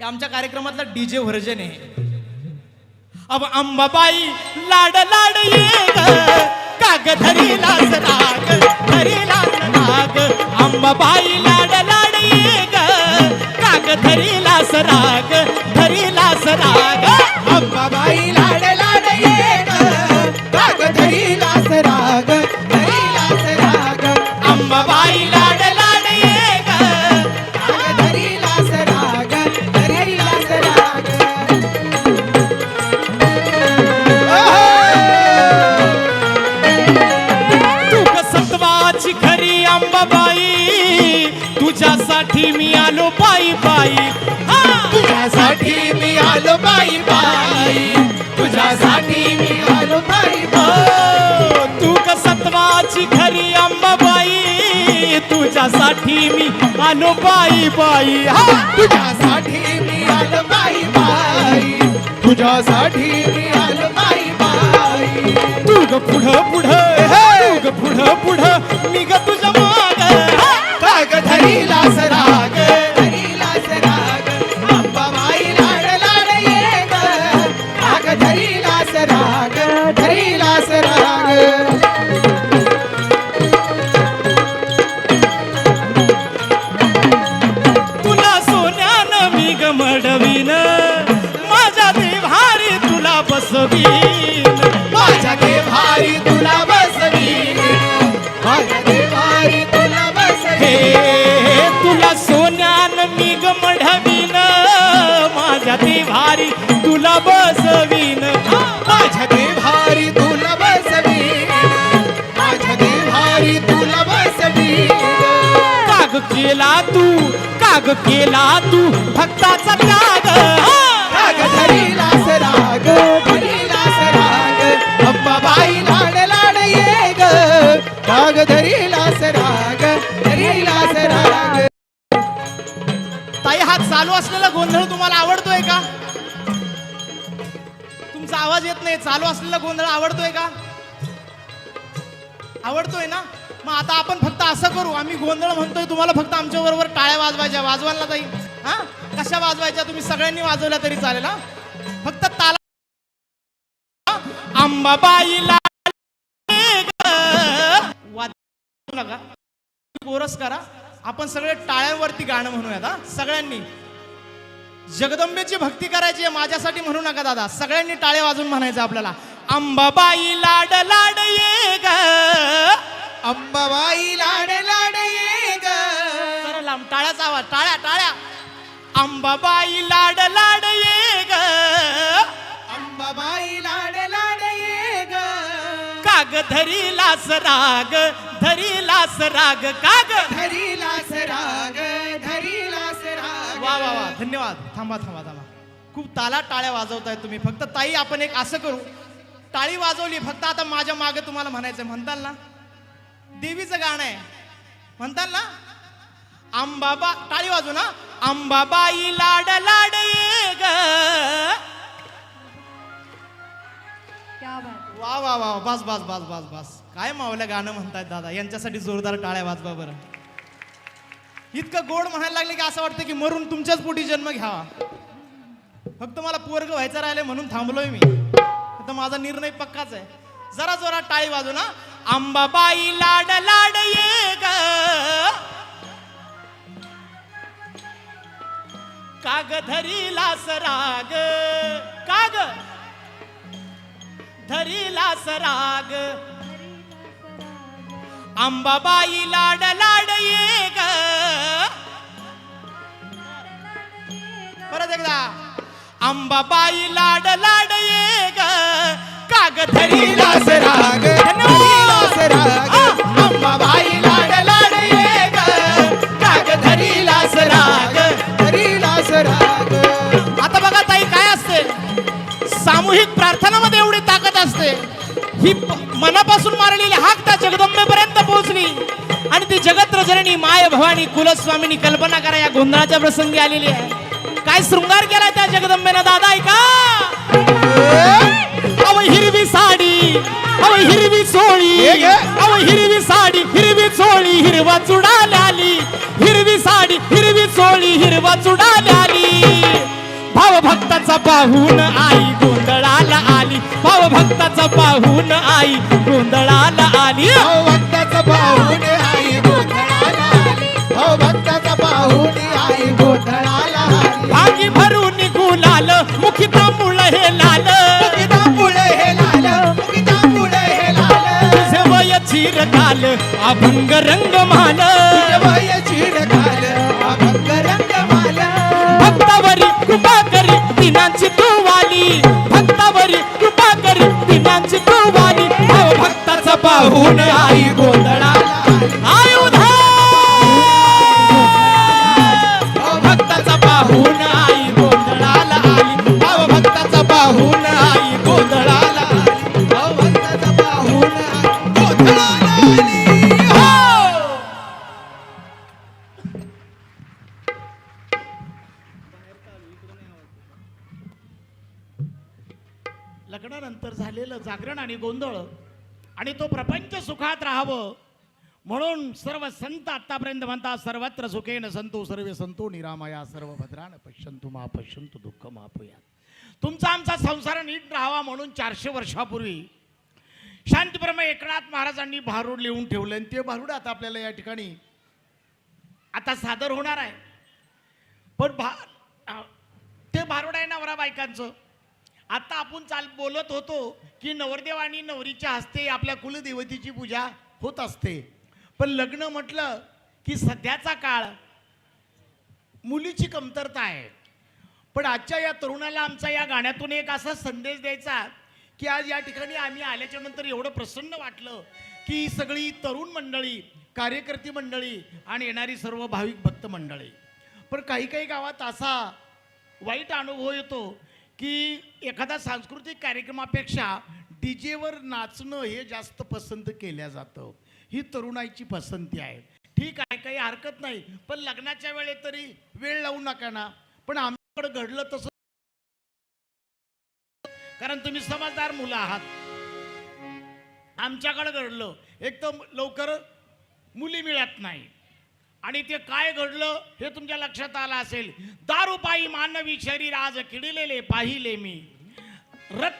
हे आमच्या कार्यक्रमातला DJ version आहे. अब अंबाबाई लाड लाड ये काग धरी लास राग धरी लास राग. अंबाबाई लाड लाड ये काग धरी लास राग धरी लास राग. तुझ्यासाठी मी आलो पायी पायी हा! तुझ्यासाठी मी आलो बाई बाई. तुझ्यासाठी मी आलो बाई ओ, तू ग सत्वाची खरी अंबाबाई? तुझ्यासाठी मी आलो बाई बाई! तुझ्यासाठी मी आलो बाई बाई. तुझ्यासाठी मी आलो बाई बाई. तू ग पुढं पुढं तू ग पुढं पुढं. मी बसवीन. माझ्या देवारी तुला बसवी माझ्या देवारी तुला बसवी काग केला तू काग केला तू भक्ताचा त्याग. काग धरी लास राग धरी लास राग अंबाबाई लाड लाड ये ग काग धरी लास राग राग. ताई हा चालू असलेला गोंधळ तुम्हाला आवडतोय का? तुमचा आवाज येत नाही. चालू असलेला गोंधळ आवडतोय का? आवडतोय ना? मग आता आपण फक्त असं करू. आम्ही गोंधळ म्हणतोय तुम्हाला फक्त आमच्या बरोबर टाळ्या वाजवायच्या. वाजवायला ना ताई हा? कशा वाजवायच्या? तुम्ही सगळ्यांनी वाजवल्या तरी चालेल हा? फक्त ताला आंबाबाईला वाजवू नका कोरस करा. आपण सगळे टाळ्यांवरती गाणं म्हणूयात हा? सगळ्यांनी. जगदंबेची भक्ती करायची आहे माझ्यासाठी म्हणू नका दादा. सगळ्यांनी टाळे वाजून म्हणायचं आपल्याला. अंबाबाई लाड लाड ये ग. अंबाबाई लाड लाड ये ग. जरा लांब टाळ्याचा आवाज टाळ्या टाळ्या. अंबाबाई लाड लाड ये ग. अंबाबाई लाड लाड ये ग. काग धरी लास राग धरी लास राग काग. धरी लास राग. धन्यवाद. थांबा थांबा थांबा. खूप ताला टाळ्या वाजवताय तुम्ही. फक्त ताई आपण एक असं करू. टाळी वाजवली फक्त आता माझ्या मागे तुम्हाला म्हणायचं म्हणताल ना? देवीचं गाणं आहे. म्हणताल ना? अंबाबा टाळी वाजू ना. अंबाबाई लाड लाड ये ग. वा वा वा. बस बस बस बस बस. काय मावल्या गाणं म्हणतायत दादा? यांच्यासाठी जोरदार टाळ्या वाजवा बरं. इतकं गोड म्हणायला लागले की असं वाटतं की मरून तुमच्याच पोटी जन्म घ्यावा. फक्त मला पोरग व्हायचं राहिले म्हणून थांबलोय मी. आता माझा निर्णय पक्काच आहे. जरा जोरा टाळी वाजू ना. आंबाबाई लाड लाड ये ग. काग धरी लास राग. काग? धरी लास राग लाड लाड परत एकदा. अंबाबाई लाड लाड ये ग काग धरी लास राग. लास राग अंबाबाई लाड लाड ये ग काग धरी लास राग. धरी लास राग. आता बघा ताई काय असते? सामूहिक प्रार्थनामध्ये एवढी ताकद असते. ही मनापासून मारलेली हाक त्या जगदंबेपर्यंत पोहोचली. आणि ती जगत्र जननी माय भवानी कुलस्वामिनी कल्पना करा या गोंधळाच्या प्रसंगी आलेली आहे. काय शृंगार केलाय त्या जगदंबेनं? दादा ऐका. अव हिरवी साडी अव हिरवी घे. अव हिरवी साडी हिरवी चोळी हिरवा चुडाल्याली हिरवी साडी हिरवी चोळी हिरवा चुडाल्याली भाव भक्ताचा पाहून आई गोंधळाला आली. भाव भक्ताचा पाहून आई गोंधळाला आली. भक्ताचा पाहुणे आई गोंधळाला आली. हो भक्ताचा पाहुणे आई तुझे काल अभंग रंग माल लग्नानंतर झालेलं जागरण आणि गोंधळ आणि तो प्रपंच सुखात राहावं म्हणून सर्व संत आत्तापर्यंत म्हणतात सर्वत्र सुखेन संतो सर्वे संतो निरामया सर्व भद्रान पश्यंतु मा पश्यंतु दुःख मापूया तुमचा आमचा संसार नीट राहावा म्हणून चारशे वर्षापूर्वी शांतीप्रम एकनाथ महाराजांनी भारूड लिहून ठेवलं आणि ते भारूड आता आपल्याला या ठिकाणी आता सादर होणार आहे. पण भा ते भारूड आहे नवरा बायकांचं आता आपण चाल बोलत होतो की नवरदेव आणि नवरीच्या हस्ते आपल्या कुलदेवतेची पूजा होत असते. पण लग्न म्हटलं की सध्याचा काळ मुलीची कमतरता आहे. पण आजच्या या तरुणाला आमचा या गाण्यातून एक असा संदेश द्यायचा की आज या ठिकाणी आम्ही आल्याच्यानंतर एवढं प्रसन्न वाटलं की सगळी तरुण मंडळी कार्यकर्ती मंडळी आणि येणारी सर्व भाविक भक्त मंडळी. पण काही काही गावात असा वाईट अनुभव येतो की एखादा सांस्कृतिक कार्यक्रमापेक्षा डी जेवर नाचणं हे जास्त पसंत केल्या जातं. ही तरुणाईची पसंती आहे. ठीक आहे काही हरकत नाही पण लग्नाच्या वेळेत तरी वेळ लावू नका ना. पण आमच्याकडे घडलं तसं कारण तुम्ही समजदार मुलं आहात. आमच्याकडे घडलं. एकदम लवकर मुली मिळत नाही. आणि ते काय घडलं हे तुमच्या लक्षात आलं असेल. दारूपायी मानवी शरीर आज किडलेले पाहिले मी. रक्त